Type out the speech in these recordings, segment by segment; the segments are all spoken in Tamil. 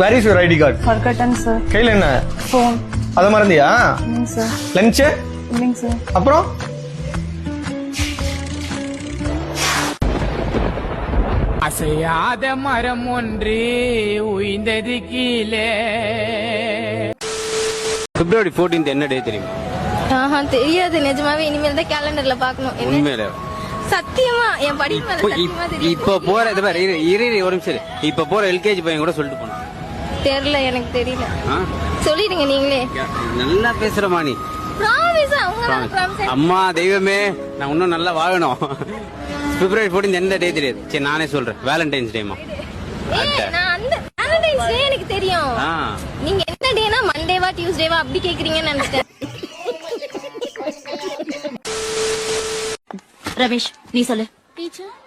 Where is your ID card forgotten sir. கையில என்ன? Phone. அத மறந்தியா? இல்லைங்க சார் லஞ்ச் இல்லைங்க சார் அப்புறம்? அசையாத மரம் ஒன்று உய்ந்தது கீழே. பிப்ரவரி 14th என்ன டே தெரியுமா? ஆஹா தெரியாது. நிஜமாவே இனிமேல் தான் கேலண்டர்ல பாக்கணும் என்ன? உண்மையில. சத்தியமா? என் படிப்பு மேல இப்போ சத்தியமா இப்போ போற இது பாரு இரு இரு இரு, ஒரு நிமிஷம் இரு. இப்போ போற எல்கேஜி பையன் கூட சொல்லிட்டு போனான் தெரியல எனக்கு தெரியல. ஆ? சொல்லிடுங்க நீங்களே. நல்லா பேசுறமா நீ ப்ராமிஸா உங்க ப்ராமிஸ் அம்மா தெய்வமே நான் இன்னும் நல்லா வாழணும். பிப்ரவரி 14th எந்த டே தெரியாது சரி நானே சொல்றேன். வேலண்டைன்ஸ் டேமா ஏய் நான் அந்த வேலண்டைன்ஸ் டே எனக்கு தெரியும். ஆ. நீங்க என்ன டேனா மண்டேவா டியூஸ்டேவா அப்படி கேக்குறீங்கன்னு நினைச்சிட்டேன். ரமேஷ் நீ சொல்லு.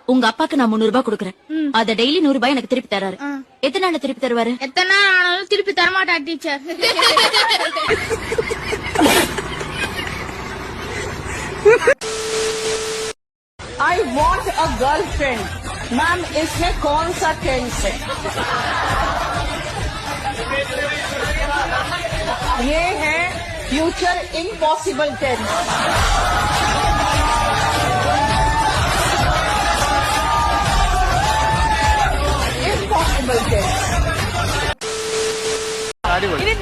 உங்க அப்பாக்கு நான் முன்னூறு ரூபாய் கொடுக்கறேன் அத டெய்லி நூறு ரூபாய் எனக்கு திருப்பி தராரு எத்தனை நாள்ல திருப்பி தருவாரு எத்தனை நாள் ஆனாலும் திருப்பி தரமாட்டா teacher I want a girlfriend ma'am इसमें कौन सा टेंस है ये है फ्यूचर इम्पॉसिबल टेंस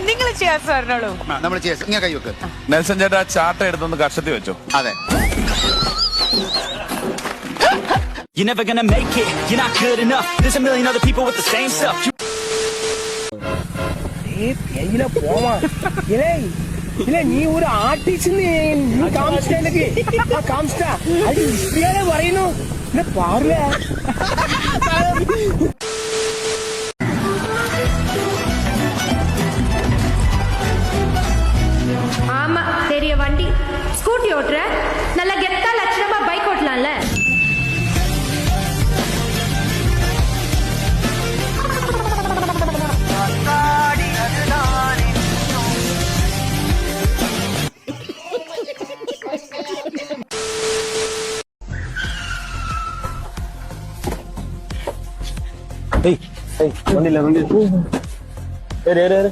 നിങ്ങൾ ചെയ്യാസ് പറഞ്ഞോളൂ നമ്മൾ ചെയ്യാസ് ഇങ്ങനെ കൈവെക്ക് നെൽസൺ ചേട്ടാ ചാട്ട എടുത്തൊന്ന് കഷത്തി വെച്ചോ. അതെ. You're never gonna make it, you're not good enough. There's a million other people with the same stuff. ഇലേ ഇലേ നീ ഒരു ആർട്ടിസ്റ്റ് നീ കാംസ്റ്റാലേക്ക് ആ കാംസ്റ്റാ. അത് ഹിസ്റ്ററിയാലെ പറയുന്നു. പാടില്ല ஓட்டுற? நல்ல கெத்தா லட்சணமா பைக் ஓட்டலாம்ல. ஏய் ஏய் வண்டில வந்து ஏறு ஏறு ஏறு.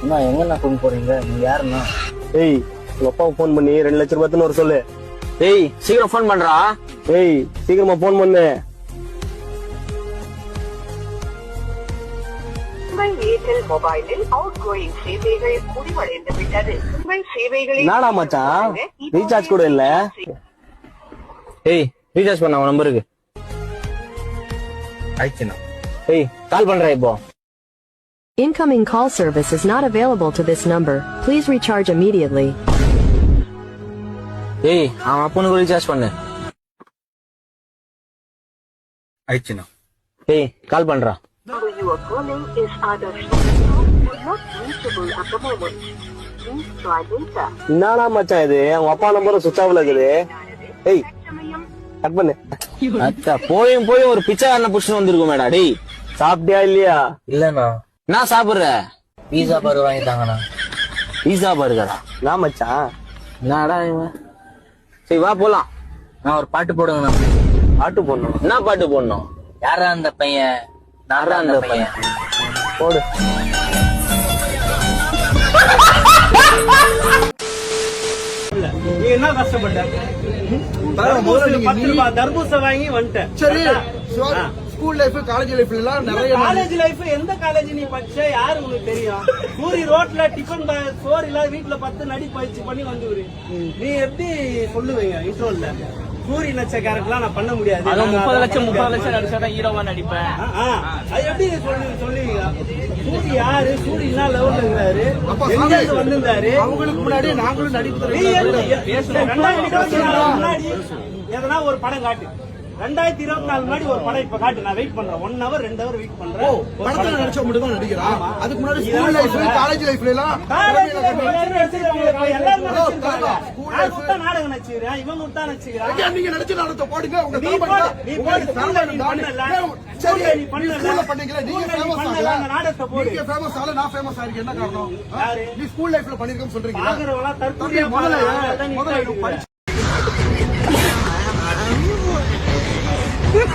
அண்ணா எங்கண்ணா கொண்டு போறீங்க? நீங்க யாருண்ணா? ஏய் உங்க அப்பாவுக்கு ஃபோன் பண்ணி ரெண்டு லட்சம் ரூபாய்னு ஒரு சொல்லு. ஏய் சீக்கிரம் ஃபோன் பண்றா. ஏய் சீக்கிரமா ஃபோன் பண்ணு. உங்கள் ஏர்டெல் மொபைலில் அவுட் கோயிங் சேவைகள் முடிவடைந்து விட்டது உங்கள் சேவைகளை என்னடா மச்சான்? ரீசார்ஜ் கூட இல்ல? ஏய் ரீசார்ஜ் பண்ண அவன் நம்பருக்கு ஆயிடுச்சுண்ணா ஏய் கால் பண்றேன் இப்போ. Incoming call service is not available to this number. Please recharge immediately. ஏய் அவன் அப்பனுக்கு ரீசார்ஜ் பண்ணு ஆயிடுச்சுண்ணா ஏய் கால் பண்றா number you are calling is either off or not reachable at the moment. Please try later. என்னடா மச்சான் இது அவங்க அப்பா நம்பரும் சுவிட்ச் ஆஃப்ல இருக்குது ஏய் கட் பண்ணு அத்தா போயும் போய் ஒரு பிச்சைக்காரனை புடிச்சுன்னு வந்திருக்கும் மேடா டேய் சாப்பிட்டியா இல்லையா இல்லண்ணா நான் சாப்பிடுற? பீஸா பர்கர் வாங்கி தாங்கண்ணா பீஸா பர்கரா? நான் மச்சான் என்னடா இவன்? சரி வா போலாம். நான் ஒரு பாட்டு போடுங்கண்ணா ஆட்டு போடணும். என்ன பாட்டு போடணும்? யாரா அந்த பையன்? யாரா அந்த பையன். போடு. நீ என்ன கஷ்டப்பட்ட? தர்பூச வாங்கி வந்துட்டேன் சரி ஸ்கூல் லைஃப் காலேஜ் லைஃப்ல எல்லாம் நிறைய காலேஜ் லைஃப் எந்த காலேஜ் நீ படிச்ச யாரு உனக்கு தெரியும்? சூரி ரோட்ல டிஃபன் சோறு இல்லாத வீட்டுல பத்து நடி பயிற்சி பண்ணி வந்து நீ எப்படி சொல்லுவீங்க இன்ட்ரோல்ல சூரி நச்ச கேரக்டர்லாம் நான் பண்ண முடியாது. முப்பது லட்சம் முப்பது லட்சம் நடிச்சா ஹீரோவா நடிப்பேன். அது எப்படி சொல்லி சொல்லுவீங்க? சூரி யாரு? சூரி என்ன லெவல்ல இருந்தாரு எங்க இருந்து வந்திருந்தாரு. அவங்களுக்கு முன்னாடி நாங்களும் நடிப்பு முன்னாடி. எதனா ஒரு படம் காட்டு. ரெண்டாயிரத்தி இருபத்தி நாலு முன்னாடி ஒரு படம் இப்ப காட்டு. நான் வெயிட் பண்றேன். ஒன் ஹவர் ரெண்டு ஹவர் வெயிட் பண்றேன். படத்துல நடிச்சா மட்டும் தான் நடிக்கிறான் அதுக்கு முன்னாடி ஸ்கூல் லைஃப் சொல்றேன். காலேஜ் லைஃப்ல எல்லாம் எல்லாரும் நான் விட்டா நாடகம் நடிச்சுக்கிறேன் விட்டா நீங்க நடிச்ச நாடகத்தை போடுங்க. உங்க சரி. நீ பண்ணல. பண்ணீங்களா. நீங்க ஃபேமஸ் ஆகல நாடகத்தை போடு. நீங்க ஃபேமஸ் ஆகல நான் ஃபேமஸ் ஆகிறேன் என்ன காரணம்? நீ ஸ்கூல் லைஃப்ல பண்ணிருக்கேன்னு சொல்றீங்க முதல்ல முதல்ல